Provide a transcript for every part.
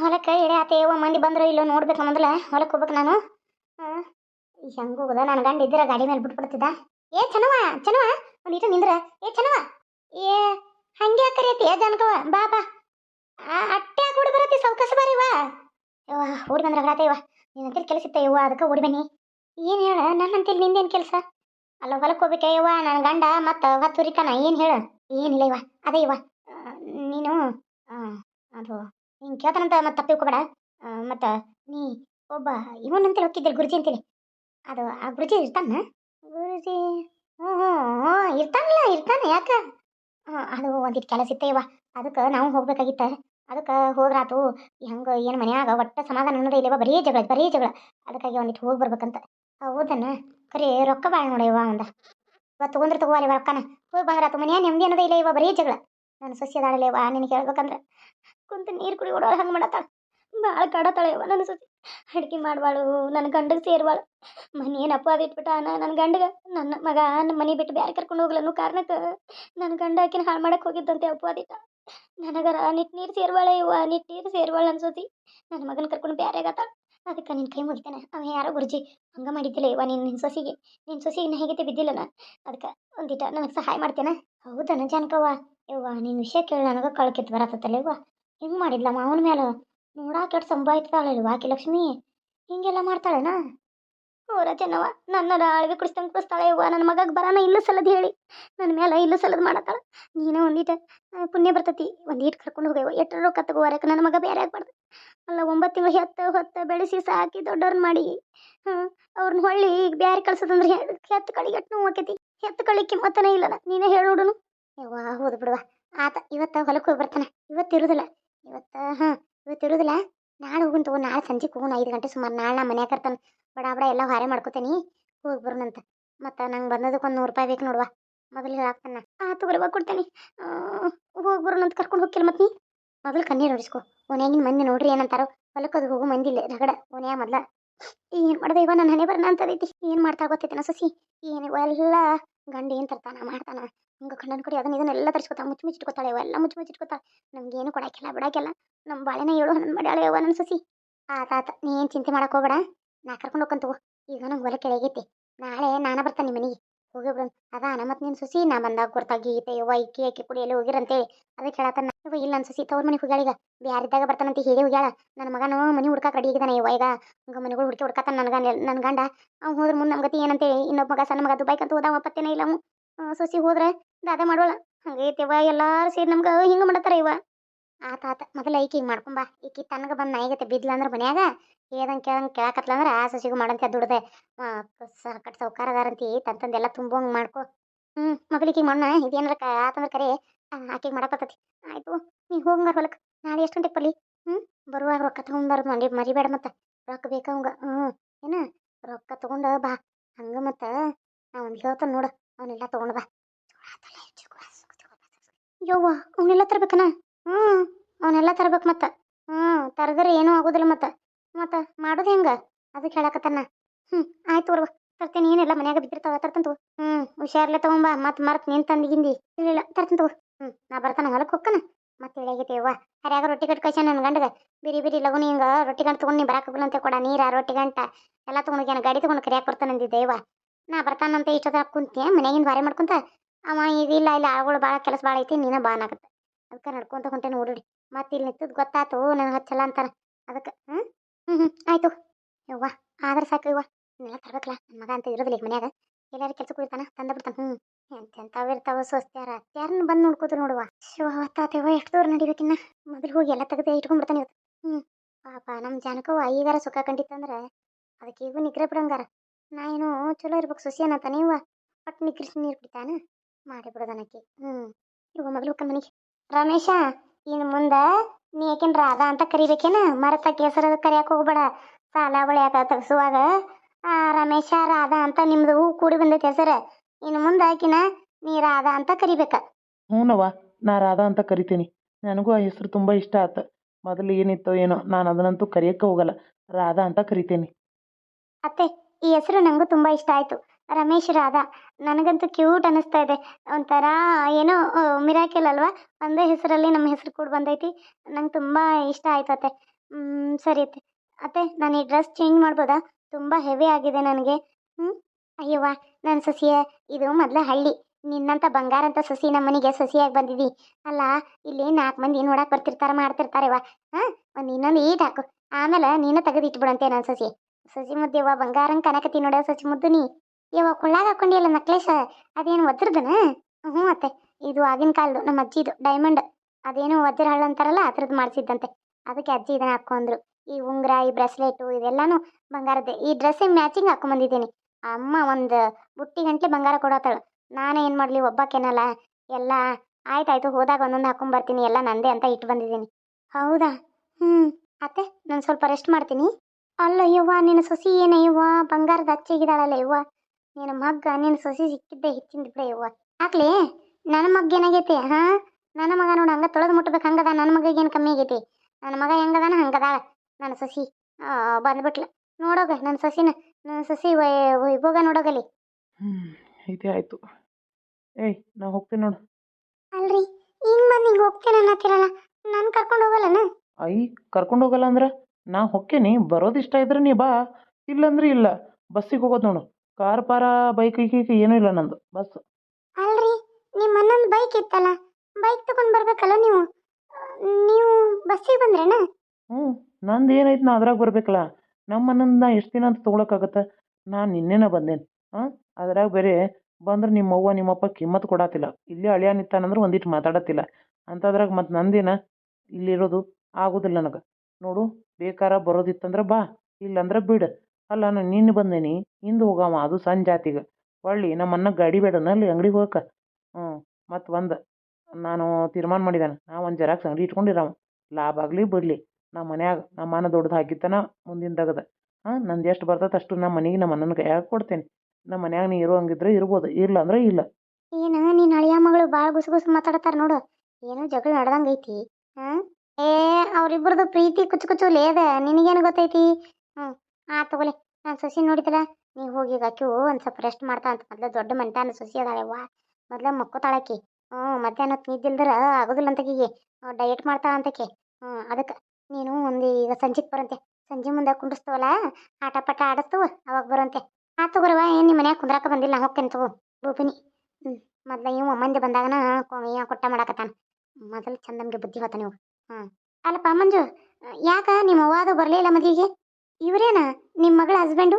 ಹೊಲಕ್ಕೆ ಇಡೆ ಆತೇವ ಮಂದಿ ಬಂದ್ರು ಇಲ್ಲೋ ನೋಡ್ಬೇಕು ಮೊದಲ. ಹೊಲಕ್ಕೆ ಹೋಗ್ಬೇಕು ನಾನು. ಹೆಂಗ ಹೋಗದ? ನನ್ನ ಗಂಡ ಇದ್ದೀರ ಗಾಡಿ ಮೇಲೆ ಬಿಟ್ಬಿಡ್ತಿದ್ದ. ಏ ಚನವ ಚನವ ಒಂದ್ ಇಟ್ಟು ನಿಂದ್ರ. ಏ ಚನವ ಏ, ಹಂಗೆ ಕರಿಯತಿ? ಏ ಜನಕವ ಬಾ ಬಾ. ಅಟ್ಟೆ ಕೂಡಿ ಬರತಿ, ಸೌಕಸ ಬಾರಿ ವಾ ಯವ್ವ, ಓಡಿ ಬಂದ್ರ ಹಡಾತೇವ ನಿನ್ನಂತೇಳಿ ಕೆಲಸ ಇತ್ತ? ಯವ್ವ, ಅದಕ್ಕೆ ಓಡಿ ಬನ್ನಿ. ಏನು ಹೇಳ? ನನ್ನಂತೇಳಿ ನಿಂದೇನು ಕೆಲಸ? ಅಲ್ಲ, ಹೊಲಕ್ಕೆ ಹೋಗ್ಬೇಕೆ ಯವ್ವ ನನ್ನ ಗಂಡ ಮತ್ತು ಹೊತ್ತು ಹುರಿಕನ ಏನು ಹೇಳ? ಏನಿಲ್ಲ ಇವ. ಅದೇ ಇವ. ನೀನು ಅದು ಹಿಂಗೆ ಕೇಳ್ತಾನಂತ ಮತ್ತೆ ತಪ್ಪಿ ಹೋಗ್ಬೇಡ ಮತ್ತು ನೀ ಒಬ್ಬ ಇವನಂತೇಳಿ ಹೋಗಿದ್ದಿಲ್ಲ ಗುರುಜಿ ಅಂತೇಳಿ. ಅದು ಆ ಗುರುಜಿ ಇರ್ತಾನ? ಗುರುಜಿ ಹ್ಞೂ ಹ್ಞೂ ಹ್ಞೂ ಇರ್ತಾನಲ್ಲ, ಇರ್ತಾನೆ ಯಾಕೆ? ಅದು ಒಂದಿಟ್ಟು ಕೆಲಸ ಇತ್ತೇವ ಅದಕ್ಕೆ ನಾವು ಹೋಗ್ಬೇಕಾಗಿತ್ತ. ಅದಕ್ಕೆ ಹೋಗ್ರಾತು ಹೆಂಗೆ ಏನು ಮನ್ಯಾಗ ಒಟ್ಟು ಸಮಾಧಾನ ಅನ್ನೋದೇ ಇಲ್ಲವ ಬರೀ ಜಗಳ ಬರೀ ಜಗಳ. ಅದಕ್ಕಾಗಿ ಒಂದಿಟ್ಟು ಹೋಗಿ ಬರ್ಬೇಕಂತ. ಹೌದನ? ಕರೆ ರೊಕ್ಕ ಭಾಳ ನೋಡಿ ಅಂದ ಇವತ್ತು ತೊಗೊಂಡ್ರೆ ಇವ ರೊಕ್ಕನ. ಹೋಗಿ ಬಂದ್ರಾತು ಮನ್ಯಾಗ ನೆಮ್ಮದಿ ಅನ್ನೋದೇ ಇಲ್ಲ ಇವ ಬರೀ ಜಗಳ. ನಾನು ಸಸ್ಯದಾಳಲೆ ವಾ ನಿನಗೆ ಹೇಳ್ಬೇಕಂದ್ರೆ ಕುಂತು ನೀರು ಕುಡಿ ಓಡೋ ಹಂಗೆ ಮಾಡತ್ತಾಳ. ಭಾಳ ಕಾಡತ್ತಾಳೆ ಇವ ನನ್ನ ಸಸಿ. ಅಡ್ಗೆ ಮಾಡ್ಬಾಳು ನನ್ನ ಗಂಡಗೆ ಸೇರ್ಬಾಳು ಮನೆ ಏನು ಅಪವಾದ ಇಟ್ಬಿಟ್ಟ ನನ್ನ ಗಂಡಗೆ? ನನ್ನ ಮಗ ನನ್ನ ಮನೆ ಬಿಟ್ಟು ಬ್ಯಾರೆ ಕರ್ಕೊಂಡು ಹೋಗ್ಲ ಅನ್ನೋ ಕಾರಣಕ್ಕೆ ನನ್ನ ಗಂಡ ಆಕಿನ ಹಾಳು ಮಾಡಕ್ಕೆ ಹೋಗಿದ್ದಂತೆ ಅಪ್ಪ ಇಟ್ಟ. ನನಗರ ನಿಟ್ ನೀರು ಸೇರ್ಬಾಳೆ ಇವ ನಿಟ್ ನೀರು ಸೇರ್ಬಾಳು ಅನ್ಸತಿ ನನ್ನ ಮಗನ ಕರ್ಕೊಂಡು ಬೇರೆ ಆಗತ್ತಾಳ. ಅದಕ್ಕೆ ನಿನ್ನ ಕೈ ಮುಗಿತಾನೆ ಅವ ಯಾರೋ ಗುರುಜಿ ಹಂಗೆ ಮಾಡಿದ್ದಿಲ್ಲ ಇವ ನಿನ್ನ ನಿನ್ನ ಸೊಸಿಗೆ. ನಿನ್ನ ಸೊಸಿಗೆ ನಾ ಹೇಗೆ ಬಿದ್ದಿಲ್ಲ ನಾ ಅದಕ್ಕೆ ಒಂದಿಟ ನನಗೆ ಸಹಾಯ ಮಾಡ್ತೇನೆ. ಹೌದನ ಜಾನಕವ್ವ ಯವ್ವ ನಿನ್ನ ವಿಷಯ ಕೇಳಿ, ನನಗೆ ಕಳ್ಕಿತ್ತು ಬರತ್ತಲ್ಲ ಇವ್ವ ಹಿಂಗೆ ಮಾಡಿದ್ಲಮ್ಮ ಮಾವನ ಮೇಲೆ ನೋಡಾಕೆ ಕೆಟ್ಟು ಸಂಭಾಯ್ತಾಳಲ್ವ ಆಕಿ ಲಕ್ಷ್ಮಿ. ಹಿಂಗೆಲ್ಲ ಮಾಡ್ತಾಳೆನಾ? ಚೆನ್ನವ ನನ್ನ ಅಳ್ವಿ ಕುಡಿಸ್ತಂಗೆ ಕುಡಿಸ್ತಾಳೆ ಅವ್ವ ನನ್ನ ಮಗಗೆ ಬರಾನ ಇಲ್ಲ ಸಲದ್ ಹೇಳಿ. ನನ್ನ ಮೇಲೆ ಇಲ್ಲ ಸಲದ್ ಮಾಡತ್ತಾಳ. ನೀನೇ ಒಂದೀಟ ಪುಣ್ಯ ಬರ್ತತಿ. ಒಂದೀಟ್ ಕರ್ಕೊಂಡು ಹೋಗ್ಯವ ಎಟ್ರ ರೊಕ್ಕ ತಗೋವರಕ್ಕೆ ನನ್ನ ಮಗ ಬೇರೆ ಆಗ್ಬಾರ್ದು. ಅಲ್ಲ, ಒಂಬತ್ತು ತಿಂಗಳು ಹೆತ್ತ ಹೊತ್ತ ಬೆಳೆಸಿ ಸಾಕಿ ದೊಡ್ಡವ್ರನ್ನ ಮಾಡಿ ಅವ್ರನ್ನ ಹೊಳ್ಳಿ ಈಗ ಬೇರೆ ಕಳ್ಸೋದಂದ್ರೆ ಹೆತ್ತ ಕಳಿಗೆ ಎಟ್ಟು ನೋವು ಆಕೈತಿ? ಹೆತ್ತ ಕಳಿಗೆ ಮತ್ತನೇ ಇಲ್ಲ ನೀನೇ ಹೇಳಿ ನೋಡುನು ಯವ್ವ, ಹೌದು ಬಿಡುವ. ಆತ ಇವತ್ತ ಹೊಲಕ್ಕೆ ಹೋಗಿ ಬರ್ತಾನೆ. ಇವತ್ತು ಇರುದಿಲ್ಲ. ಇವತ್ತ, ಹಾಂ, ಇವತ್ತು ಇರುದಿಲ್ಲ. ನಾಳೆ ಹೋಗುನ್ ತಗೋ, ನಾಳೆ ಸಂಜೆಗೆ ಹೋಗೋಣ ಐದು ಗಂಟೆ ಸುಮಾರು ನಾಳೆ ನಾ ಮನ್ಯಾಗ ಕರ್ತಾನೆ. ಬಡ ಬಡ ಎಲ್ಲ ಹೊರೆ ಮಾಡ್ಕೋತೇನಿ, ಹೋಗಿ ಬರೋಣಂತ ಮತ್ತು ನಂಗೆ ಬಂದದಕ್ಕೆ ಒಂದು ನೂರು ರೂಪಾಯಿ ಬೇಕು ನೋಡುವ ಮೊದಲು ಹೇಳಾಕ್ತಾನ ಆ ತಗೋರಿ ಕೊಡ್ತೇನೆ. ಹೋಗಿ ಬರೋಣಂತ ಕರ್ಕೊಂಡು ಹೋಗಿಲ್ಲ ಮತ್ತೆ ನೀ? ಮೊದಲು ಕಣ್ಣೀರು ಹೊಡಿಸ್ಕೊ ಓನ್ಯಾಗಿನ ಮಂದಿ ನೋಡ್ರಿ ಏನಂತಾರೋ ಹೊಲಕ್ಕೆ ಅದು ಹೋಗೋ ಮಂದಿ ಇಲ್ಲ, ರಗಡ. ಓನ್ಯಾಗ ಮೊದ್ಲ, ಏನು ಮಾಡ್ದೆ ಇವ ನನ್ನ ಹಣೆ ಬರೋಣ ಅಂತದೈತಿ ಏನು ಮಾಡ್ತಾ ಗೊತ್ತೈತಿ ನಾ ಸಸಿ? ಏನು ಎಲ್ಲ ಗಂಡ ಏನು ತರ್ತಾನ, ಮಾಡ್ತಾನ? ಹಂಗೆ ಕಣ್ಣನ ಕಡೆ ಅದನ್ನ ಇದನ್ನೆಲ್ಲ ತರಿಸ್ಕೊತಾಳೆ, ಮುಚ್ಚಿ ಮುಚ್ಚಿಟ್ಕೊತಾಳೆ ಅವೆಲ್ಲ ಮುಚ್ಚ ಮುಚ್ಚಿ ಮುಚ್ಚಿಟ್ಕೊತಾಳೆ. ನಮಗೇನು ಕೊಡಾಕಿಲ್ಲ ಬಿಡಾಕಿಲ್ಲ ನಮ್ಮ ಬಾಳೆನ ಹೇಳು ನನ್ನ ಮಾಡ್ಯಾಳೆ ಯವ್ವ ನನ್ನ ಸಸಿ. ಆತ ಆತ ನೀ ಏನು ಚಿಂತೆ ಮಾಡಕ್ಕೆ ಹೋಗ್ಬೇಡ. ನಾ ಕರ್ಕೊಂಡು ಹೋಗ್ಕಂತ ಈಗ ನಂಗೆ ಹೊಲ ಕೆಳಗೈತಿ. ನಾಳೆ ನಾನ ಬರ್ತಾನೆ ನಿಮ್ಮ ಮನೆಗೆ. ಹೋಗಿ ಅದ ಮತ್ತೆ ನಿನ್ನ ಸಸಿ, ನಾ ಬಂದಾಗ ಗೊತ್ತಾಗಿ ಗೀತೆ, ಯವ್ವ, ಇಕ್ಕಿ, ಅಕ್ಕಿ ಕುಡಿ ಎಲ್ಲಿ ಹೋಗಿರಂತೇಳಿ ಅದಕ್ಕೆ ಹೇಳತ್ತಾನ ಇವ ಇಲ್ಲ ನನ್ನ ಸಸಿ, ತವ್ರ ಮನೆಗೆ ಹೋಗ್ಯಾಳ ಈಗ. ಬ್ಯಾರಿದ್ದಾಗ ಬರ್ತಾನಂತ ಹೇಳಿ ಹೋಗ್ಯಾಳ. ನನ್ನ ಮಗನ ಮನೆ ಹುಡ್ಕಾಕ ರೆಡಿ ಆಗಿದ್ದಾನೆ ಯವ್ವ ಈಗ. ಹಂಗೆ ಮನೆಗಳು ಹುಡುಕಿ ಹುಡ್ಕತ್ತಾನ ನನ್ನ ಗಂಡ ನನ್ನ ಗಂಡ. ಅವ್ನು ಹೋದ್ರೆ ಮುಂದೆ ನಮ್ಮ ಗತಿ ಏನಂತೇಳಿ ಇನ್ನೊಬ್ಬ ಮಗ, ಸಣ್ಣ ಮಗ ದುಬೈಕ್ ಅಂತ ಹೋದ ಪತ್ತೇನೇ ಇಲ್ಲ ಅವ್ನು ಸೊಸಿ ಹೋದ್ರೆ ದಾದ ಮಾಡೋಳ. ಹಂಗೈತಿವ ಎಲ್ಲಾರು ಸೇರಿ ನಮ್ಗೆ ಹಿಂಗೆ ಮಾಡತ್ತಾರ ಇವ ಆತ ಆತ, ಮೊದಲ ಈಕಿ ಹಿಂಗೆ ಮಾಡ್ಕೊಂಬಾ ಈಕಿ ತನಗೆ ಬಂದು ನಾಯಿಗತ್ತೆ ಬಿದ್ಲ ಅಂದ್ರೆ ಮನ್ಯಾಗ ಏದಂಗೆ ಕೇಳಂಗೆ ಕೇಳಕತ್ಲ ಅಂದ್ರೆ, ಆ ಸಸಿಗೂ ಮಾಡಂತೆ ದುಡ್ದೆ. ಕಟ್ ಸೌಕಾರ ಸೌಕಾರದಾರಂತಿ ತಂತಂದೆಲ್ಲ ತುಂಬಂಗೆ ಮಾಡ್ಕೊ. ಹ್ಞೂ ಈಕಿ ಮಣ್ಣ, ಇದೇನಾರ ಕ, ಆತಂದ್ರೆ ಕರೆ ಆಕಿಗೆ ಮಾಡಪತ್ತತಿ ಆಯ್ತು, ನೀ ಹೋಗಂಗಾರ ಹೊಲಕ್ಕೆ ನಾಳೆ ಎಷ್ಟು ಗಂಟೆಗೆ ಬಲ್ಲಿ ಹ್ಞೂ ಬರುವಾಗ ರೊಕ್ಕ ತೊಗೊಂಬಾರ್ದು ಮರಿ ಮರಿಬೇಡ ಮತ್ತೆ. ರೊಕ್ಕ ಬೇಕಾ ಅವಂಗ. ಹ್ಞೂ ಏನ? ರೊಕ್ಕ ತೊಗೊಂಡು ಬಾ. ಹಂಗೆ ಮತ್ತೆ, ನಾ ಒಂದು ಹೇಳ್ತಾನೆ ನೋಡು ಅವನ್ನೆಲ್ಲ ತೊಗೊಂಡು ಬಾ. ಯವ್ವ ಅವನ್ನೆಲ್ಲ ತರ್ಬೇಕನ? ಹ್ಞೂ ಅವನ್ನೆಲ್ಲ ತರ್ಬೇಕು ಮತ್ತೆ. ಹ್ಞೂ ತರದ್ರೆ ಏನೂ ಆಗೋದಿಲ್ಲ ಮತ್ತೆ. ಮತ್ತೆ ಮಾಡೋದು ಹೆಂಗ? ಅದಕ್ಕೆ ಹೇಳಕತ್ತಾನ. ಹ್ಞೂ ಆಯ್ತು ಬರ್ವ ತರ್ತೇನೆ, ಏನಿಲ್ಲ, ಮನ್ಯಾಗ ಬಿದ್ದಿರ್ತಾವ ತರ್ತಂತು ಹ್ಮ್, ಹುಷಾರ್ಲೆ ತಗೊಂಬ ಮತ್ತೆ ಮರ್ತ್ ನಿನ್ ತಂದಿಗಿಂದಿ ಇಲ್ಲ ತರ್ತಂತು ಹ್ಞೂ ನಾ ಬರ್ತಾನ ಹೊಲಕ್ಕೆ ಹೋಗ್ಕನ? ಮತ್ತೆ ಇಳಗೈತೆ ಯವ್ವ ಹರ್ಯಾಗ ರೊಟ್ಟಿ ಕಟ್ ಕಳ್ಸ್ಯಾನ ನನ್ನ ಗಂಡಗ. ಬಿರಿ ಬಿರಿ ಲಗುನಿ ಹಿಂಗ ರೊಟ್ಟಿ ಗಂಟು ತೊಗೊಂಡು ನೀ ಬರಾಕಲ್ಲ ಅಂತ, ಕೊಡ ನೀರ, ರೊಟ್ಟಿ ಗಂಟ, ಎಲ್ಲ ತೊಗೊಂಡೋಗ್ಯಾನ ಗಾಡಿ ತೊಗೊಂಡು ಕರಿಯಾಕ ದೈವ ಯವ್ವ ನಾ ಬರ್ತಾನಂತ, ಇಷ್ಟೊತ್ತ ಕುಂತೆ ಮನ್ಯಾಗಿಂದ ವಾರೆ ಮಾಡ್ಕೊಂತ? ಅವ ಇದಿಲ್ಲ ಇಲ್ಲ ಆಳುಗಳು ಭಾಳ ಕೆಲಸ ಭಾಳ ಐತಿ, ನೀನ ಬಾ ಅನ್ನಕತ್ತ ಅದಕ್ಕೆ ನಡ್ಕೊಂತ ಹೊಂಟೇನೆ ಓಡಿ ಮತ್ತೆ ಇಲ್ಲಿ ನಿಂತದ್ ಗೊತ್ತಾತು ನನಗೆ ಹಚ್ಚಲ್ಲ ಅಂತಾರ. ಅದಕ್ಕೆ ಹ್ಞೂ ಹ್ಞೂ ಹ್ಞೂ ಆಯ್ತು. ಯವ್ವ, ಆದ್ರೆ ಸಾಕು ಯವ್ವ. ಇನ್ನೆಲ್ಲ ತರ್ಬೇಕಲ್ಲ ನನ್ನ ಮಗ ಅಂತ ಇರೋದಿಲ್ಲ ಈಗ ಮನ್ಯಾಗ. ಎಲ್ಲಾರು ಕೆಲ್ಸಕ್ಕೆ ಹೋಗ್ತಾನ ತಂದ ಬಿಡ್ತಾನೆ ಹ್ಞೂ ಎಂತೆಂಥವು ಇರ್ತಾವ ಸೊಸ್ತ್ಯಾರ. ಅತ್ಯಾರನ್ನ ಬಂದು ನೋಡ್ಕೋತ ನೋಡುವ. ಶಿವ ಹೊತ್ತಾತೇವ ಎಷ್ಟು ದೂರ ನಡಿಬೇಕಿನ್ನ. ಮೊದಲು ಹೋಗಿ ಎಲ್ಲ ತೆಗೆದು ಇಟ್ಕೊಂಡ್ಬಿಡ್ತಾನೆ ಇವತ್ತು. ಹ್ಞೂ ಪಾಪ ನಮ್ಮ ಜಾನಕವ್ವ ಈಗಾರ ಸುಖ ಕಂಡಿತ್ತಂದ್ರೆ ಅದಕ್ಕೆ ಈಗೂ ನಿಗ್ರೆ ಬಿಡಂಗಾರ. ನಾ ಏನು ಚಲೋ ಇರ್ಬೇಕು ಸೊಸಿ ಅನ್ನತಾನೆ ಇವ ಪಟ್ ನಿಗ್ರಿಸಿ ನೀರು ಕುಡಿತಾನ. ಮಾಡಿ ಬಿಡೋದನಕ್ಕೆ ಹ್ಞೂ ಇವ ಮೊದಲು ಮನೆಗೆ. ರಮೇಶ ಇನ್ನು ಮುಂದೆ ನೀ ಯಾಕೆನ್ ರಾಧಾ ಅಂತ ಕರಿಬೇಕೇನ? ಮರತ ಕೇಸರ ಕರಿಯಕ್ಕೆ ಹೋಗ್ಬೇಡ. ಸಾಲ ಬಳಿಯಾಕ ತಗಸುವಾಗ. ಆ ರಮೇಶ ರಾಧಾ ಅಂತ ನಿಮ್ದು ಹೂ ಕೂಡಿ ಬಂದೈತೆ ಹೆಸರು. ಇನ್ನು ಮುಂದೆ ಆಕಿನ ನೀ ರಾಧಾ ಅಂತ ಕರಿಬೇಕ. ಹ್ಞೂನವ್ವ ನಾ ರಾಧಾ ಅಂತ ಕರಿತೀನಿ. ನನಗೂ ಆ ಹೆಸರು ತುಂಬ ಇಷ್ಟ ಆತ. ಮೊದಲು ಏನಿತ್ತೋ ಏನೋ ನಾನು ಅದನ್ನಂತೂ ಕರಿಯಕ್ಕೆ ಹೋಗಲ್ಲ. ರಾಧಾ ಅಂತ ಕರಿತೀನಿ. ಅತ್ತೆ ಈ ಹೆಸರು ನನಗೂ ತುಂಬ ಇಷ್ಟ ಆಯಿತು. ರಮೇಶ್ ರಾಧಾ, ನನಗಂತೂ ಕ್ಯೂಟ್ ಅನ್ನಿಸ್ತಾ ಇದೆ. ಒಂಥರ ಏನೋ ಮಿರಾಕೆಲ್ ಅಲ್ವಾ? ಒಂದೇ ಹೆಸರಲ್ಲಿ ನಮ್ಮ ಹೆಸರು ಕೂಡ ಬಂದೈತಿ. ನಂಗೆ ತುಂಬ ಇಷ್ಟ ಆಯ್ತು ಅತ್ತೆ. ಸರಿ ಅತ್ತೆ. ಅತ್ತೆ, ನಾನು ಈ ಡ್ರೆಸ್ ಚೇಂಜ್ ಮಾಡ್ಬೋದಾ? ತುಂಬ ಹೆವಿ ಆಗಿದೆ ನನಗೆ. ಹ್ಞೂ ಅಯ್ಯವ್ವ ನನ್ನ ಸಸಿಯ, ಇದು ಮೊದಲ ಹಳ್ಳಿ. ನಿನ್ನಂಥ ಬಂಗಾರ ಅಂತ ಸಸಿ ನಮ್ಮ ಮನೆಗೆ ಸಸಿಯಾಗಿ ಬಂದಿದ್ದಿ ಅಲ್ಲ, ಇಲ್ಲಿ ನಾಲ್ಕು ಮಂದಿ ನೋಡಕ್ಕೆ ಬರ್ತಿರ್ತಾರೆ ಮಾಡ್ತಿರ್ತಾರೆವ ಹಾಂ, ಒಂದು ಇನ್ನೊಂದು ಈಟ್ ಹಾಕು. ಆಮೇಲೆ ನೀನು ತೆಗೆದಿಟ್ಬಿಡಂತೆ ನನ್ನ ಸಸಿ. ಸಸಿ ಮುದ್ದೆವ್ವ ಬಂಗಾರಂಗೆ ಕನಕತಿ ನೋಡ ಸಸಿ ಮುದ್ದು ನೀ? ಯವ್ವ ಕುಳ್ಳಾಗ ಹಾಕೊಂಡಿಯಲ್ಲ ನಕ್ಲೇಸ್ ಅದೇನು ಒದ್ರದನ? ಹ್ಞೂ ಅತ್ತೆ, ಇದು ಆಗಿನ ಕಾಲದ್ದು ನಮ್ಮ ಅಜ್ಜಿದು ಡೈಮಂಡ್ ಅದೇನು ವಜ್ರ ಹಳ್ಳ ಅಂತಾರಲ್ಲ, ಅದ್ರದ್ದು ಮಾಡಿಸಿದ್ದಂತೆ. ಅದಕ್ಕೆ ಅಜ್ಜಿ ಇದನ್ನ ಹಾಕೊಂಡ್ರು. ಈ ಉಂಗುರ, ಈ ಬ್ರೆಸ್ಲೆಟು, ಇದೆಲ್ಲಾನು ಬಂಗಾರದ್ದೆ. ಈ ಡ್ರೆಸ್ಸಿಗೆ ಮ್ಯಾಚಿಂಗ್ ಹಾಕೊಂಬಂದಿದ್ದೀನಿ. ಅಮ್ಮ ಒಂದು ಬುಟ್ಟಿ ಗಂಟ್ಲೆ ಬಂಗಾರ ಕೊಡತ್ತಾಳು. ನಾನೇ ಏನು ಮಾಡಲಿ, ಒಬ್ಬಾಕೆನಲ್ಲ, ಎಲ್ಲ ಆಯ್ತಾಯ್ತು, ಹೋದಾಗ ಒಂದೊಂದು ಹಾಕೊಂಬರ್ತೀನಿ, ಎಲ್ಲ ನಂದೇ ಅಂತ ಇಟ್ಟು ಬಂದಿದ್ದೀನಿ. ಹೌದಾ? ಹ್ಞೂ. ಅತ್ತೆ, ನಾನು ಸ್ವಲ್ಪ ರೆಸ್ಟ್ ಮಾಡ್ತೀನಿ. ಅಲ್ಲ ಯವ್ವ ನಿನ್ನ ಸೊಸಿ ಏನ ಯವ್ವ ಬಂಗಾರದ ಅಚ್ಚಿಗಿದಾಳಲ್ಲ ಯವ್ವ ನಿನ್ನ ಮಗ್ಗ ನಿನ್ನ ಸೊಸಿ ಸಿಕ್ಕಿದ್ದೆ ಹೆಚ್ಚಿಂದ ಬಿಡ ಯವ್ವ. ಹಾಕ್ಲಿ ನನ್ನ ಮಗ್ಗ ಏನಾಗೈತಿ? ಹಾ? ನನ್ನ ಮಗ ನೋಡು ಹಂಗ ತೊಳೆದು ಮುಟ್ಬೇಕು ಹಂಗದ? ನನ್ನ ಮಗಗೆ ಏನು ಕಮ್ಮಿ ಆಗೈತಿ? ನನ್ನ ಮಗ ಹೆಂಗದಾನ? ಹಂಗದಾಳ. ನನ್ನ ಸೊಸಿ ಬಂದ್ಬಿಟ್ಲ. ನೋಡೋಗ ನನ್ನ ಸೊಸಿನ ನನ್ನ ಸೊಸಿ ವೈಭೋಗ ನೋಡೋಗಲಿ. ಹ್ಞೂ ಇದೇ ಆಯಿತು. ಏಯ್ ನಾ ಹೋಗ್ತೀನಿ ನೋಡು. ಅಲ್ರಿ ಹಿಂಗ್ ಬಂದು ಹಿಂಗ್ ಹೋಗ್ತೇನೆ ಅನ್ನತ್ತಿರಲ್ಲ? ನಾನು ಕರ್ಕೊಂಡು ಹೋಗಲ್ಲನ? ಐ ಕರ್ಕೊಂಡು ಹೋಗಲ್ಲ ಅಂದ್ರೆ ನಾ ಹೊಕ್ಕೇನಿ? ಬರೋದು ಇಷ್ಟ ಇದ್ರೆ ನೀ ಬಾ. ಇಲ್ಲಂದ್ರೆ ಇಲ್ಲ. ಬಸ್ಸಿಗೆ ಹೋಗೋದು ನೋಡು. ಕಾರ್ ಪಾರ ಬೈಕ್ ಗೀಕ್ ಏನೂ ಇಲ್ಲ ನಂದು ಬಸ್. ಅಲ್ರಿ ನಿಮ್ಮ ಅಣ್ಣನ ಬೈಕ್ ಇತ್ತಲ್ಲ ಬೈಕ್ ತಗೊಂಡ್ ಬರ್ಬೇಕಲ್ಲ ನೀವು? ನೀವು ಬಸ್ಸಿಗೆ ಬಂದ್ರೇನ? ಹ್ಞೂ ನಂದು ಏನೈತೆ ನಾ ಅದ್ರಾಗ ಬರ್ಬೇಕಲ್ಲ ನಮ್ಮ ಅಣ್ಣನ ನಾ ಎಷ್ಟು ದಿನ ಅಂತ ತೊಗೊಳಕ್ಕಾಗತ್ತೆ? ನಾನು ನಿನ್ನೆನ ಬಂದೇನೆ ಹಾಂ? ಅದ್ರಾಗ ಬೇರೆ ಬಂದ್ರೆ ನಿಮ್ಮ ಅವ್ವ ನಿಮ್ಮಪ್ಪ ಕಿಮ್ಮತ್ ಕೊಡತ್ತಿಲ್ಲ ಇಲ್ಲೇ ಅಳಿಯ ನಿತ್ತಾನಂದ್ರೆ ಒಂದಿಟ್ಟು ಮಾತಾಡತ್ತಿಲ್ಲ ಅಂಥದ್ರಾಗ ಮತ್ತು ನಂದೇನ ಇಲ್ಲಿರೋದು ಆಗೋದಿಲ್ಲ ನನಗೆ. ನೋಡು ಬೇಕಾರ ಬರೋದಿತ್ತಂದ್ರೆ ಬಾ ಇಲ್ಲಂದ್ರೆ ಬಿಡು. ಅಲ್ಲ, ನಾನು ನಿನ್ನೆ ಬಂದೇನಿ ಹಿಂದೆ ಹೋಗಾವ, ಅದು ಸಂಜೆ ಆತಿಗೆ ಹೊಳ್ಳಿ ನಮ್ಮ ಅಣ್ಣ ಗಾಡಿ ಬೇಡನ ಅಲ್ಲಿ ಅಂಗಡಿಗೆ ಹೋಗಕ್ಕೆ ಹ್ಞೂ ಮತ್ತು ಒಂದು, ನಾನು ತೀರ್ಮಾನ ಮಾಡಿದ್ದೇನೆ ನಾ ಒಂದು ಜೆರಾಕ್ಸ್ ಅಂಗಡಿ ಇಟ್ಕೊಂಡಿರವ. ಲಾಭ ಆಗಲಿ ಬಿಡಲಿ ನಮ್ಮ ಮನ್ಯಾಗ ನಮ್ಮ ಅಣ್ಣ ದೊಡ್ಡದು ಹಾಕಿತ್ತನ ಮುಂದಿಂದಾಗದ. ಹಾಂ, ನಂದು ಎಷ್ಟು ಬರ್ತೈತೆ ಅಷ್ಟು ನಮ್ಮ ಮನೆಗೆ ನಮ್ಮ ಅಣ್ಣನ ಕೈಯಾಗ ಕೊಡ್ತೇನೆ? ನಮ್ಮ ಮನ್ಯಾಗ ನೀ ಇರೋ ಹಂಗಿದ್ರೆ ಇರ್ಬೋದು, ಇಲ್ಲ ಅಂದ್ರೆ ಇಲ್ಲ. ಏನು ನಿನ್ನ ಅಳಿಯ ಮಗಳು ಭಾಳ ಗುಸು ಗುಸು ಮಾತಾಡತ್ತಾರ ನೋಡು. ಏನು ಜಗಳ ನಡೆದಂಗೆ ಐತಿ ಹಾಂ ಏ ಅವರಿಬ್ಬರದು ಪ್ರೀತಿ ಕುಚ್ಚು ಕುಚ್ಚು ಲೇದ ನಿನಗೇನು ಗೊತ್ತೈತಿ? ಹ್ಞೂ. ಆ ತಗೊಲೆ ನಾನು ಸಸಿ ನೋಡಿದಲ್ಲ ನೀವು ಹೋಗಿ ಈಗ ಆಕಿವು ಒಂದು ಸ್ವಲ್ಪ ರೆಸ್ಟ್ ಮಾಡ್ತಾ ಅಂತ. ಮೊದ್ಲು ದೊಡ್ಡ ಮಂಟಾನ ಸೊಸಿ ವಾ ಮೊದ್ಲು ಮಕ್ಕೋತಾಳಕಿ ಹ್ಞೂ ಮಧ್ಯಾಹ್ನ ಹೊತ್ತು ನಿದ್ದಿಲ್ದ್ರ ಆಗೋದಿಲ್ಲ ಅಂತಕಿಗೆ ಡಯಟ್ ಮಾಡ್ತಾಳ ಅಂತಕಿ ಹ್ಞೂ, ಅದಕ್ಕೆ ನೀನು ಒಂದು ಈಗ ಸಂಜೆಗೆ ಬರಂತೆ. ಸಂಜೆ ಮುಂದೆ ಕುಂಡಿಸ್ತವಲ್ಲ, ಆಟ ಪಾಠ ಆಡಿಸ್ತವ, ಅವಾಗ ಬರಂತೆ. ಆ ತಗೋರವ ಏನು ನಿಮ್ಮ ಮನ್ಯಾಗ ಕುಂದ್ರಾಕ ಬಂದಿಲ್ಲ ಹೋಗ್ತೇನೆ ತಗೋ. ಭೂಪಿನಿ ಹ್ಞೂ ಮೊದ್ಲು ಇವು ಅಮ್ಮಂದಿ ಬಂದಾಗನ ಕೊಟ್ಟ ಮಾಡಾಕತ್ತಾನ. ಮೊದಲು ಚಂದಮ್ಗೆ ಬುದ್ಧಿ ಹೋತ ನೀವು ಹ್ಞೂ. ಅಲ್ಲಪ್ಪ ಮಂಜು, ಯಾಕ ನಿಮ್ಮ ಅವ್ವಾದು ಬರಲಿಲ್ಲ ಮದುವೆಗೆ? ಇವರೇನ? ನಿಮ್ಮ ಮಗಳ ಹಸ್ಬೆಂಡು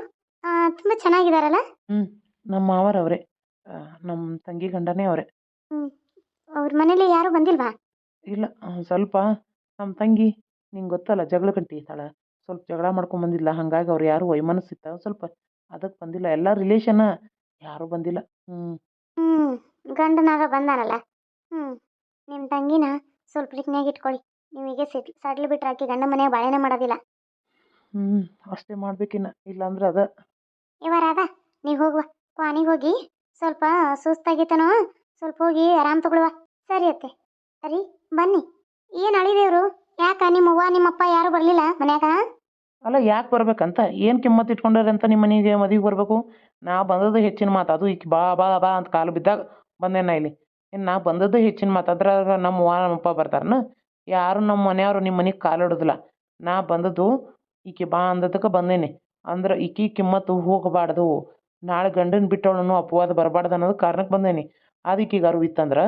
ತುಂಬ ಚೆನ್ನಾಗಿದಾರಲ್ಲ? ನಮ್ಮ ಮಾವರವ್ರೆ ಅವರೇ. ನಮ್ಮ ತಂಗಿ ಗಂಡನೇ ಅವರೇ. ಅವ್ರ ಮನೇಲಿ ಯಾರೂ ಬಂದಿಲ್ವಾ? ಇಲ್ಲ ಆ, ಸ್ವಲ್ಪ ನಮ್ಮ ತಂಗಿ ನಿಂಗೆ ಗೊತ್ತಲ್ಲ ಜಗಳ ಗಂಟಿ ಇದ್ದಾಳೆ ಸ್ವಲ್ಪ ಜಗಳ ಮಾಡ್ಕೊಂಡ್ ಬಂದಿಲ್ಲ ಹಾಗಾಗಿ ಅವ್ರು ಯಾರು ವೈಮನಸ್ಸಿತ್ತ ಸ್ವಲ್ಪ ಅದಕ್ಕೆ ಬಂದಿಲ್ಲ. ಎಲ್ಲ ರಿಲೇಷನ್ ಯಾರು ಬಂದಿಲ್ಲ. ಹ್ಞೂ ಹ್ಞೂ ಗಂಡನಾಗ ಬಂದಾನಲ್ಲ ಹ್ಞೂ ನಿಮ್ಮ ತಂಗಿನ ಸ್ವಲ್ಪ ರಿಕ್ನ್ಯಾಗ ಇಟ್ಕೊಳ್ಳಿ ನೀವೀಗೆ ಸಿಟ್ ಸಡ್ಲು ಹಾಕಿ ಗಂಡ ಮನೆಯಾಗ ಬಾಳೆನೇ ಮಾಡೋದಿಲ್ಲ. ಹ್ಞೂ ಅಷ್ಟೇ ಮಾಡ್ಬೇಕಿನ್ನ. ಇಲ್ಲಾಂದ್ರೆ ಅದ. ಇವರಾದ ನೀ ಹೋಗುವ ಪಾನಿಗೆ ಹೋಗಿ. ಸ್ವಲ್ಪ ಸುಸ್ತಾಗಿತ್ತನೋ ಸ್ವಲ್ಪ ಹೋಗಿ ಆರಾಮ್ ತಗೊಳ್ಳುವ ಸರಿ ಅತ್ತೆ. ಸರಿ ಬನ್ನಿ. ಏನು ಅಳಿದೇವ್ರು? ಯಾಕ ನಿಮ್ಮ ಅವ್ವ ನಿಮ್ಮಪ್ಪ ಯಾರು ಬರಲಿಲ್ಲ ಮನ್ಯಾಗ? ಅಲ್ಲ ಯಾಕೆ ಬರ್ಬೇಕಂತ? ಏನು ಕಿಮ್ಮತ್ತು ಇಟ್ಕೊಂಡಾರೆ ಅಂತ ನಿಮ್ಮ ಮನೆಗೆ ಮದುವೆಗೆ ಬರಬೇಕು? ನಾ ಬಂದದ್ದು ಹೆಚ್ಚಿನ ಮಾತು ಅದು. ಈಕಿ ಬಾ ಬಾ ಬಾ ಅಂತ ಕಾಲು ಬಿದ್ದಾಗ ಬಂದೆ ನಾ ಇಲ್ಲಿ. ಇನ್ನು ನಾ ಬಂದದ್ದು ಹೆಚ್ಚಿನ ಮಾತು ಅದ್ರಾಗ ನಮ್ಮ ಅವ್ವ ನಮ್ಮಪ್ಪ ಬರ್ತಾರನ? ಯಾರು ನಮ್ಮ ಮನೆಯವರು ನಿಮ್ಮ ಮನೆಗೆ ಕಾಲು ಇಡೋದಿಲ್ಲ ನಾ ಬಂದದ್ದು ಈಕಿ ಬಾ ಅಂದದಕ್ಕೆ ಬಂದೇನೆ. ಅಂದ್ರೆ ಈಕಿ ಕಿಮ್ಮತ್ತು ಹೋಗಬಾರ್ದು. ನಾಳೆ ಗಂಡನ ಬಿಟ್ಟವಳನ್ನು ಅಪವಾದ ಬರಬಾರ್ದು ಅನ್ನೋದು ಕಾರಣಕ್ಕೆ ಬಂದೇನಿ. ಅದಕ್ಕೆ ಈಗ ಅರಿವು ಇತ್ತಂದ್ರೆ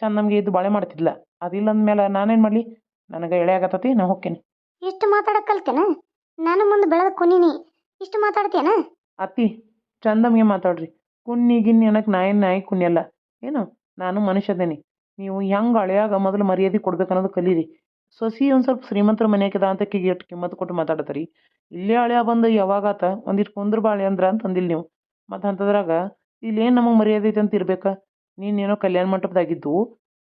ಚಂದ ನಮಗೆ ಇದು ಬಾಳೆ ಮಾಡ್ತಿದ್ಲ. ಅದಿಲ್ಲ ಅಂದಮೇಲೆ ನಾನೇನು ಮಾಡಲಿ? ನನಗೆ ಎಳೆ ಆಗತ್ತತಿ ನಾ ಹೋಗ್ತೇನೆ ಇಷ್ಟು ಮಾತಾಡಕ್ ಕಲ್ತೇನ ನಾನು ಮುಂದೆ ಬೆಳೆದ ಕುನಿನಿ ಇಷ್ಟು ಮಾತಾಡ್ತೇನ? ಅತ್ತಿ ಚಂದಮ್ಗೆ ಮಾತಾಡ್ರಿ. ಕುನ್ನಿ ಗಿನ್ನಿ ಅನ್ನಕ್ಕೆ ನಾಯಿ ನಾಯಿ ಕುನ್ಯಲ್ಲ. ಏನು? ನಾನು ಮನುಷ್ಯದೇನಿ ನೀವು ಹೆಂಗೆ ಅಳೆಯಾಗ ಮೊದಲು ಮರ್ಯಾದೆ ಕೊಡ್ಬೇಕು ಅನ್ನೋದು ಕಲೀರಿ. ಸೊಸಿ ಒಂದು ಸ್ವಲ್ಪ ಶ್ರೀಮಂತರ ಮನ್ಯಾಗದ ಅಂತ ಆಕಿಗೆ ಎಷ್ಟು ಕಿಮ್ಮತ್ತು ಕೊಟ್ಟು ಮಾತಾಡತ್ತೀರಿ ಇಲ್ಲೇ ಹಳೆಯ ಬಂದು ಯಾವಾಗಾತ ಒಂದಿಷ್ಟು ಕುಂದ್ರ ಬಾಳೆ ಅಂದ್ರ ಅಂತ ಅಂದಿಲ್ಲ ನೀವು. ಮತ್ತು ಅಂಥದ್ರಾಗ ಇಲ್ಲೇನು ನಮಗೆ ಮರ್ಯಾದೆ ಐತೆ ಅಂತ ಇರ್ಬೇಕಾ? ನೀನೇನೋ ಕಲ್ಯಾಣ ಮಂಟಪದಾಗಿದ್ದು,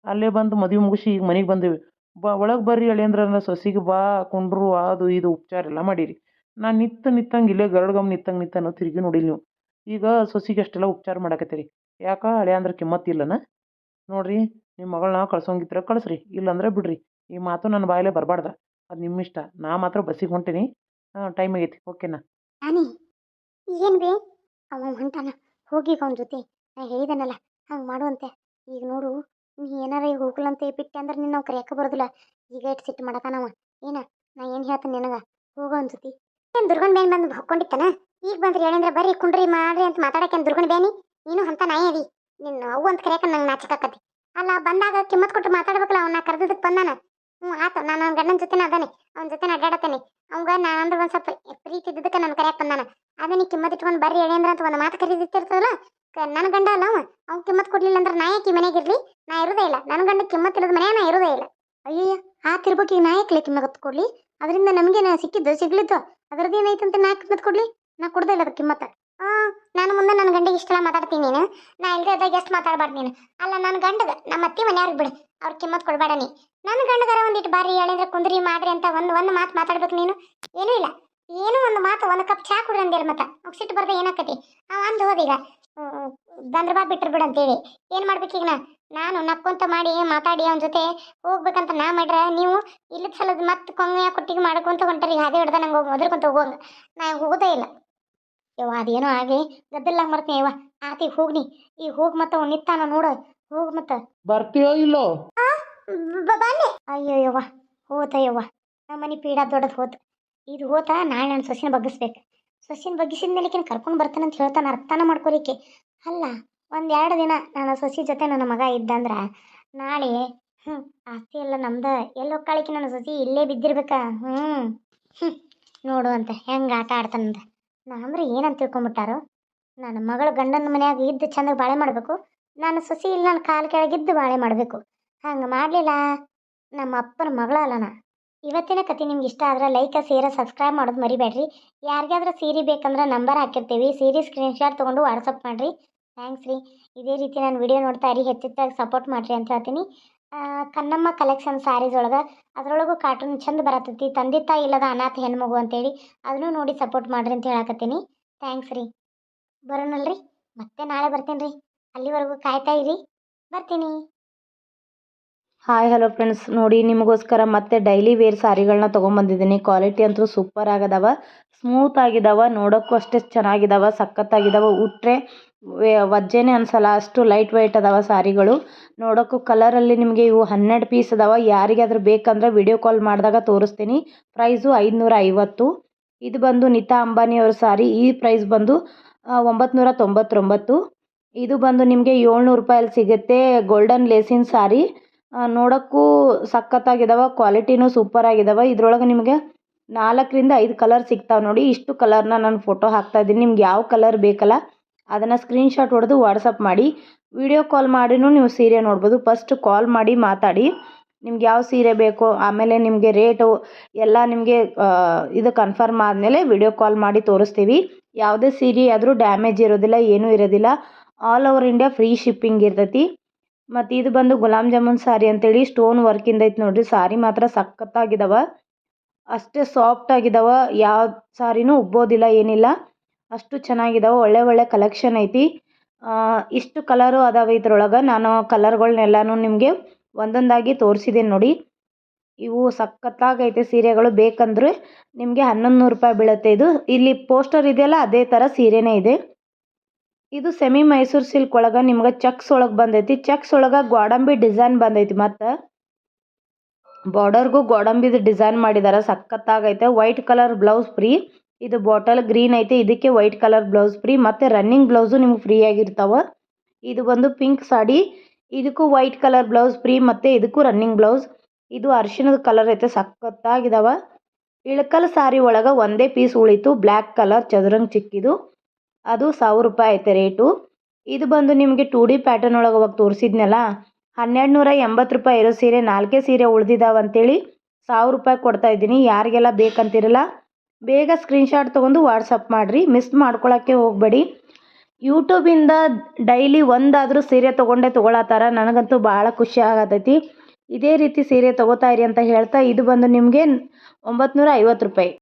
ಅಲ್ಲೇ ಬಂದು ಮದುವೆ ಮುಗಿಸಿ ಈಗ ಮನೆಗೆ ಬಂದೇವಿ. ಬಾ ಒಳಗೆ ಬರ್ರಿ ಹಳೆ ಅಂದ್ರ ನನ್ನ ಸೊಸಿಗೆ ಬಾ, ಕುಂಡ್ರು ಅದು ಇದು, ಉಪಚಾರ ಎಲ್ಲ ಮಾಡೀರಿ. ನಾನು ನಿತ್ತ ನಿತ್ತಂಗೆ ಇಲ್ಲೇ ಗರಡ್ಗಮ್ ನಿತ್ತಂಗೆ ನಿತ್ತನೋ ತಿರುಗಿ ನೋಡಿಲ್ಲ ನೀವು. ಈಗ ಸೊಸಿಗೆ ಅಷ್ಟೆಲ್ಲ ಉಪಚಾರ ಮಾಡಕತ್ತೀರಿ. ಯಾಕ ಹಳೆ ಅಂದ್ರೆ ಕಿಮ್ಮತ್ತಿಲ್ಲನ ನೋಡ್ರಿ ನಿಮ್ಮ ಮಗಳನ್ನ ಕಳ್ಸೋಂಗಿದ್ರೆ ಕಳಿಸ್ರಿ, ಇಲ್ಲಾಂದ್ರೆ ಬಿಡ್ರಿ. ಈ ಮಾತು ನನ್ನ ಬಾಯಲ್ಲೇ ಬರಬಾರ್ದ. ಅದು ನಿಮ್ಮ ಇಷ್ಟ ನಾ ಮಾತ್ರ ಬಸ್ಸಿಗೆ ಹೊಂಟೀನಿ. ಟೈಮ್ ಆಗೈತಿ. ಓಕೆನಾ ನಾನಿ ಏನು ಬೇ ಅವ ಹೊಂಟಾನ. ಹೋಗಿ ಅವನ ಜೊತೆ. ನಾ ಹೇಳಿದನಲ್ಲ, ಹಂಗೆ ಮಾಡುವಂತೆ ಈಗ ನೋಡು, ನೀ ಏನಾರ ಈಗ ಹೋಗ್ಲಂತೆ ಬಿಟ್ಟೆ ಅಂದ್ರೆ ನಿನ್ನ ನಾವು ಕರೆಯಕ್ಕೆ ಬರೋದಿಲ್ಲ. ಈಗ ಇಟ್ಟು ಸಿಟ್ಟು ಮಾಡಕನವ ಏನ? ನಾ ಏನು ಹೇಳ್ತೀನಿ ನಿನಗೆ? ಹೋಗೋ ಅನ್ಸತಿ ಏನು ದುರ್ಗನ್ ಬೇನ್ ಬಂದು ಹೊಕ್ಕೊಂಡಿತ್ತಾನ ಈಗ ಬಂದ್ರೆ ಹೇಳಂದ್ರೆ ಬರ್ರಿ ಕುಂಡ್ರಿ ಮಾಡ್ರಿ ಅಂತ ಮಾತಾಡಕ್ಕೆ ದುರ್ಗನ್ ಬೇನಿ? ನೀನು ಅಂತ ನಾಯಿ ನಿನ್ನ ಅವು ಅಂತ ಕರೆಯಕ್ಕೆ ನಂಗೆ ನಾಚಿಕಾಕತಿ. ಅಲ್ಲ ಬಂದಾಗ ಕಿಮ್ಮತ್ ಕೊಟ್ಟು ಮಾತಾಡ್ಬೇಕಲ್ಲ ಅವನ್ನ ಕರೆದಕ್ಕೆ ಬಂದಾನ? ಹ್ಞೂ, ಆತ. ನಾನು ನನ್ನ ಗಂಡನ ಜೊತೆನ ಅದಾನೆ. ಅವನ ಜೊತೆ ಅಡ್ಡಾಡತೇನೆ ಅವಂಗ ನಾನು ಅಂದ್ರೆ ಒಂದು ಸ್ವಲ್ಪ ಪ್ರೀತಿ ಇದ್ದಕ್ಕೆ ನಾನು ಕರೆಯಕ್ಕೆ ಬಂದಾನ. ಅದೇ ನೀ ಕಿಮ್ಮತ್ ಇಟ್ಕೊಂಡು ಬರ್ರಿ ಹೇಳಿ ಅಂದ್ರೆ ಅಂತ ಒಂದು ಮಾತು ಕರೀದಿತ್ತಿರ್ತದಲ್ಲ ನನ್ನ ಗಂಡ ಅಲ್ಲ ಅವ. ಅವ್ನು ಕಿಮ್ಮತ್ ಕೊಡ್ಲಿಲ್ಲ ಅಂದ್ರೆ ನಾ ಯಾಕೆ ಮನೆಗೆ ಇರ್ಲಿ? ನಾ ಇರೋದೇ ಇಲ್ಲ. ನನ್ನ ಗಂಡ ಕಿಮ್ಮತ್ ಇಲ್ಲದ ಮನೆ ನಾ ಇರೋದೇ ಇಲ್ಲ. ಅಯ್ಯಯ್ಯ ಆತಿರ್ಬೇಕು ಈಗ ನಾ ಯಾಕೆ ಕಿಮ್ಮತ್ ಕೊಡ್ಲಿ? ಅದರಿಂದ ನಮಗೆ ಸಿಕ್ಕಿದ್ದು, ಸಿಗ್ಲಿದ್ದು? ಅದ್ರದ್ದು ಅಂತ ನಾ ಕಿಮ್ಮತ್ ಕೊಡ್ಲಿ? ನಾ ಕೊಡ್ದೇ ಇಲ್ಲ ಅದಕ್ಕೆ ಕಿಮ್ಮತ್ತ. ನಾನು ಮುಂದೆ ನನ್ನ ಗಂಡಿಗೆ ಇಷ್ಟೆಲ್ಲ ಮಾತಾಡ್ತೀನಿ ನೀನು. ನಾ ಇಲ್ಲದೆ ಇದ್ದಾಗ ಎಷ್ಟು ಮಾತಾಡ್ಬಾರ್ದು ನೀನು. ಅಲ್ಲ ನನ್ನ ಗಂಡಗ, ನಮ್ಮ ಅತ್ತಿ ಮನೆಯವ್ರಿಗೆ ಬಿಡು. ಅವ್ರ ಕಿಮ್ಮತ್ ಕೊಡಬೇಡ ನೀ. ನನ್ನ ಗಂಡಗಾರ ಒಂದಿಟ್ಟು ಬಾರಿ ಹೇಳಿದ್ರೆ ಕುಂದ್ರಿ ಮಾಡ್ರಿ ಅಂತ ಒಂದು ಒಂದು ಮಾತು ಮಾತಾಡ್ಬೇಕು ನೀನು. ಏನೂ ಇಲ್ಲ. ಏನೋ ಒಂದು ಮಾತು, ಒಂದು ಕಪ್ ಚಾ ಕುಡ್ರಿ ಅಂದಿರ ಮತ್ತೆ. ಅವ್ಗ್ ಸಿಟ್ಟು ಬರ್ದೆ ಏನಾಕತಿ ಅವ ಅಂದು ಹೋದೀಗ ಬಂದ್ರ ಬಾ ಬಿಟ್ರು ಬಿಡು ಅಂತೇಳಿ. ಏನು ಮಾಡ್ಬೇಕೀಗ ನಾ ನಾನು ನಕ್ಕೊಂತ ಮಾಡಿ ಮಾತಾಡಿ ಅವನ ಜೊತೆ ಹೋಗ್ಬೇಕಂತ ನಾ ಮಾಡ್ರೆ ನೀವು ಇಲ್ಲದ ಸಲದ ಮತ್ತೆ ಕೊಂಗ ಕೊಟ್ಟಿಗೆ ಮಾಡ್ಕೊಂತ ಹೊಂಟರಿ ಹಾದಿ ಹಿಡ್ದ ನಂಗೆ ಹೋಗಿ ಒದ್ರಕೊಂತ ಹೋಗೋಂಗ ನಾ ಹೋಗೋದೇ ಇಲ್ಲ. ಯವ್ವ ಅದೇನೋ ಆಗಿ ಗದ್ದಲ್ಲಾಗ ಮರ್ತೀನಿ ಯವ್ವ. ಆತಿಗೆ ಹೋಗ್ನಿ. ಈಗ ಹೋಗಿ ಮತ್ತ ಅವ್ನು ನಿತ್ತಾನ ನೋಡು. ಹೋಗ್ ಮತ್ತ. ಬರ್ತೀಯೋ ಇಲ್ಲೋ? ಬನ್ನಿ. ಅಯ್ಯೋ ಯವ್ವ ಹೋತ ಯವ್ವ. ನಮ್ಮ ಮನೆ ಪೀಡ ದೊಡ್ಡದು ಹೋತ. ಇದು ಹೋತ ನಾಳೆ ನಾನು ಸೊಸಿನ ಬಗ್ಗಿಸ್ಬೇಕು. ಸೊಸಿನ ಬಗ್ಗಿಸಿದ ಮೇಲೆ ಕರ್ಕೊಂಡು ಬರ್ತಾನೆ ಅಂತ ಹೇಳ್ತಾನೆ ಅರ್ಥನ ಮಾಡ್ಕೋರಿಕೆ ಅಲ್ಲ ಒಂದೆರಡು ಎರಡು ದಿನ ನನ್ನ ಸೊಸಿ ಜೊತೆ ನನ್ನ ಮಗ ಇದ್ದಂದ್ರೆ ನಾಳೆ ಹ್ಞೂ ಆಸ್ತಿ ಎಲ್ಲ ನಮ್ದು. ಎಲ್ಲೋ ಕಾಳಿಕೆ ನನ್ನ ಸೊಸಿ? ಇಲ್ಲೇ ಬಿದ್ದಿರ್ಬೇಕಾ? ಹ್ಞೂ ಹ್ಞೂ ನೋಡು ಅಂತ ಹೆಂಗೆ ಆಟ ಆಡ್ತಾನಂತ. ನಾಂದ್ರೆ ಏನಂತ ತಿಳ್ಕೊಂಬಿಟ್ಟಾರು? ನನ್ನ ಮಗಳು ಗಂಡನ ಮನೆಯಾಗ ಇದ್ದು ಚಂದ ಬಾಳೆ ಮಾಡಬೇಕು. ನಾನು ಸೊಸಿ ಇಲ್ಲಿ, ನನ್ನ ಕಾಲು ಕೆಳಗಿದ್ದು ಬಾಳೆ ಮಾಡಬೇಕು. ಹಂಗೆ ಮಾಡಲಿಲ್ಲ. ನಮ್ಮ ಅಪ್ಪನ ಮಗಳ ಅಲ್ಲ ನಾ. ಇವತ್ತಿನ ಕತೆ ನಿಮ್ಗೆ ಇಷ್ಟ ಆದ್ರೆ ಲೈಕ್ ಶೇರ್ ಸಬ್ಸ್ಕ್ರೈಬ್ ಮಾಡೋದು ಮರಿಬೇಡ್ರಿ. ಯಾರಿಗಾದ್ರೂ ಸೀರೆ ಬೇಕಂದ್ರೆ ನಂಬರ್ ಹಾಕಿರ್ತೀವಿ. ಸೀರೆ ಸ್ಕ್ರೀನ್ಶಾಟ್ ತೊಗೊಂಡು ವಾಟ್ಸಪ್ ಮಾಡಿರಿ. ಥ್ಯಾಂಕ್ಸ್ ರೀ. ಇದೇ ರೀತಿ ನಾನು ವಿಡಿಯೋ ನೋಡ್ತಾ ಇರಿ. ಹೆಚ್ಚೆಚ್ಚಾಗಿ ಸಪೋರ್ಟ್ ಮಾಡಿರಿ ಅಂತ ಹೇಳ್ತೀನಿ. ಕನ್ನಮ್ಮ ಕಲೆಕ್ಷನ್ ಸ್ಯಾರೀಸ್ ಒಳಗೆ ಅದರೊಳಗೂ ಕಾರ್ಟೂನ್ ಚಂದ ಬರತೈತಿ. ತಂದೆ ತಾಯಿ ಇಲ್ಲದ ಅನಾಥ ಹೆಣ್ಮಗು ಅಂತೇಳಿ ಅದನ್ನು ನೋಡಿ ಸಪೋರ್ಟ್ ಮಾಡಿರಿ ಅಂತ ಹೇಳಕತ್ತೀನಿ. ಥ್ಯಾಂಕ್ಸ್ ರೀ. ಬರೋಣಲ್ರಿ? ಮತ್ತೆ ನಾಳೆ ಬರ್ತೀನಿ ರೀ. ಅಲ್ಲಿವರೆಗೂ ಕಾಯ್ತಾ ಇರಿ. ಬರ್ತೀನಿ. ಹಾಯ್ ಹಲೋ ಫ್ರೆಂಡ್ಸ್ ನೋಡಿ, ನಿಮಗೋಸ್ಕರ ಮತ್ತೆ ಡೈಲಿ ವೇರ್ ಸಾರಿಗಳನ್ನ ತೊಗೊಂಬಂದಿದ್ದೀನಿ. ಕ್ವಾಲಿಟಿ ಅಂತೂ ಸೂಪರ್ ಆಗದವ. ಸ್ಮೂತ್ ಆಗಿದಾವ. ನೋಡೋಕ್ಕೂ ಅಷ್ಟೇ ಚೆನ್ನಾಗಿದಾವ. ಸಖತ್ತಾಗಿದಾವ. ಉಟ್ರೆ ವಜ್ಜೆನೇ ಅನ್ಸಲ್ಲ ಅಷ್ಟು ಲೈಟ್ ವೆಯ್ಟ್ ಅದಾವ ಸಾರಿಗಳು. ನೋಡೋಕ್ಕೂ ಕಲರಲ್ಲಿ ನಿಮಗೆ ಇವು ಹನ್ನೆರಡು ಪೀಸ್ ಅದಾವ. ಯಾರಿಗಾದ್ರೂ ಬೇಕಂದ್ರೆ ವಿಡಿಯೋ ಕಾಲ್ ಮಾಡಿದಾಗ ತೋರಿಸ್ತೀನಿ. ಪ್ರೈಸು ಐದುನೂರ ಐವತ್ತು ಇದು ಬಂದು ನಿತಾ ಅಂಬಾನಿಯವ್ರ ಸಾರಿ. ಈ ಪ್ರೈಸ್ ಬಂದು ಒಂಬತ್ತು ತೊಂಬತ್ತೊಂಬತ್ತು ಇದು ಬಂದು ನಿಮಗೆ ಏಳ್ನೂರು ರೂಪಾಯಲ್ಲಿ ಸಿಗುತ್ತೆ ಗೋಲ್ಡನ್ ಲೇಸಿನ ಆ, ನೋಡೋಕ್ಕೂ ಸಖತ್ತಾಗಿದಾವ ಕ್ವಾಲಿಟಿನೂ ಸೂಪರ್ ಆಗಿದಾವ ಇದ್ರೊಳಗೆ ನಿಮಗೆ ನಾಲ್ಕರಿಂದ ಐದು ಕಲರ್ ಸಿಗ್ತಾವೆ ನೋಡಿ. ಇಷ್ಟು ಕಲರ್ನ ನಾನು ಫೋಟೋ ಹಾಕ್ತಾ ಇದ್ದೀನಿ. ನಿಮ್ಗೆ ಯಾವ ಕಲರ್ ಬೇಕಲ್ಲ ಅದನ್ನು ಸ್ಕ್ರೀನ್ಶಾಟ್ ಹೊಡೆದು ವಾಟ್ಸಪ್ ಮಾಡಿ. ವಿಡಿಯೋ ಕಾಲ್ ಮಾಡಿನೂ ನೀವು ಸೀರೆ ನೋಡ್ಬೋದು. ಫಸ್ಟ್ ಕಾಲ್ ಮಾಡಿ ಮಾತಾಡಿ. ನಿಮ್ಗೆ ಯಾವ ಸೀರೆ ಬೇಕೋ, ಆಮೇಲೆ ನಿಮಗೆ ರೇಟು ಎಲ್ಲ ನಿಮಗೆ ಇದು ಕನ್ಫರ್ಮ್ ಆದಮೇಲೆ ವಿಡಿಯೋ ಕಾಲ್ ಮಾಡಿ ತೋರಿಸ್ತೀವಿ. ಯಾವುದೇ ಸೀರೆ ಆದರೂ ಡ್ಯಾಮೇಜ್ ಇರೋದಿಲ್ಲ, ಏನೂ ಇರೋದಿಲ್ಲ. All over India free shipping ಇರ್ತೈತಿ. ಮತ್ತು ಇದು ಬಂದು ಗುಲಾಬ್ ಜಾಮೂನ್ ಸಾರಿ ಅಂತೇಳಿ ಸ್ಟೋನ್ ವರ್ಕಿಂದ ಐತೆ ನೋಡ್ರಿ. ಸಾರಿ ಮಾತ್ರ ಸಖತ್ತಾಗಿದಾವ. ಅಷ್ಟೇ ಸಾಫ್ಟ್ ಯಾವ ಸಾರಿನೂ ಉಬ್ಬೋದಿಲ್ಲ, ಏನಿಲ್ಲ. ಅಷ್ಟು ಚೆನ್ನಾಗಿದಾವೆ, ಒಳ್ಳೆ ಒಳ್ಳೆ ಕಲೆಕ್ಷನ್ ಐತಿ. ಇಷ್ಟು ಕಲರು ಅದಾವೆ ಇದ್ರೊಳಗೆ. ನಾನು ಕಲರ್ಗಳ್ನೆಲ್ಲನೂ ನಿಮಗೆ ಒಂದೊಂದಾಗಿ ತೋರಿಸಿದ್ದೀನಿ ನೋಡಿ. ಇವು ಸಖತ್ತಾಗೈತೆ ಸೀರೆಗಳು. ಬೇಕಂದ್ರೆ ನಿಮಗೆ ಹನ್ನೊಂದು ನೂರು ರೂಪಾಯಿ ಬೀಳುತ್ತೆ ಇದು. ಇಲ್ಲಿ ಪೋಸ್ಟರ್ ಇದೆಯಲ್ಲ, ಅದೇ ಥರ ಸೀರೆನೇ ಇದೆ. ಇದು ಸೆಮಿ ಮೈಸೂರು ಸಿಲ್ಕ್ ಒಳಗೆ ನಿಮ್ಗೆ ಚೆಕ್ಸ್ ಒಳಗೆ ಬಂದೈತಿ. ಚೆಕ್ಸ್ ಒಳಗೆ ಗೋಡಂಬಿ ಡಿಸೈನ್ ಬಂದೈತಿ ಮತ್ತು. ಬಾರ್ಡರ್ಗೂ ಗೋಡಂಬಿದು ಡಿಸೈನ್ ಮಾಡಿದ್ದಾರೆ ಸಖತ್ತಾಗೈತೆ. ವೈಟ್ ಕಲರ್ ಬ್ಲೌಸ್ ಫ್ರೀ ಇದು ಬಾಟಲ್ ಗ್ರೀನ್ ಐತೆ, ಇದಕ್ಕೆ ವೈಟ್ ಕಲರ್ ಬ್ಲೌಸ್ ಫ್ರೀ, ಮತ್ತು ರನ್ನಿಂಗ್ ಬ್ಲೌಸು ನಿಮ್ಗೆ ಫ್ರೀ ಆಗಿರ್ತಾವೆ. ಇದು ಬಂದು ಪಿಂಕ್ ಸಾಡಿ, ಇದಕ್ಕೂ ವೈಟ್ ಕಲರ್ ಬ್ಲೌಸ್ ಫ್ರೀ, ಮತ್ತು ಇದಕ್ಕೂ ರನ್ನಿಂಗ್ ಬ್ಲೌಸ್. ಇದು ಅರಿಶಿಣದ ಕಲರ್ ಐತೆ, ಸಖತ್ತಾಗಿದಾವ. ಇಳಕಲ್ ಸಾರಿ ಒಳಗೆ ಒಂದೇ ಪೀಸ್ ಉಳಿತು ಬ್ಲ್ಯಾಕ್ ಕಲರ್, ಚದುರಂಗ್ ಚಿಕ್ಕಿದು. ಅದು ಸಾವಿರ ರೂಪಾಯಿ ಐತೆ ರೇಟು. ಇದು ಬಂದು ನಿಮಗೆ ಟೂ ಡಿ ಪ್ಯಾಟರ್ನ್ ಒಳಗೆ ಅವಾಗ ತೋರಿಸಿದ್ನಲ್ಲ ಹನ್ನೆರಡು ನೂರ ಎಂಬತ್ತು ರೂಪಾಯಿ ಇರೋ ಸೀರೆ ನಾಲ್ಕೇ ಸೀರೆ ಉಳ್ದಿದ್ದಾವೆ ಅಂತೇಳಿ ಸಾವಿರ ರೂಪಾಯಿ ಕೊಡ್ತಾ ಇದ್ದೀನಿ. ಯಾರಿಗೆಲ್ಲ ಬೇಕಂತಿರಲ್ಲ ಬೇಗ ಸ್ಕ್ರೀನ್ಶಾಟ್ ತೊಗೊಂಡು ವಾಟ್ಸಪ್ ಮಾಡಿರಿ. ಮಿಸ್ ಮಾಡ್ಕೊಳಕ್ಕೆ ಹೋಗಬೇಡಿ. ಯೂಟ್ಯೂಬಿಂದ ಡೈಲಿ ಒಂದಾದರೂ ಸೀರೆ ತೊಗೊಂಡೇ ತೊಗೊಳತ್ತಾರ. ನನಗಂತೂ ಭಾಳ ಖುಷಿ ಆಗತೈತಿ. ಇದೇ ರೀತಿ ಸೀರೆ ತೊಗೋತಾ ಇರಿ ಅಂತ ಹೇಳ್ತಾ ಇದು ಬಂದು ನಿಮಗೆ ಒಂಬತ್ತು ನೂರ ಐವತ್ತು ರೂಪಾಯಿ.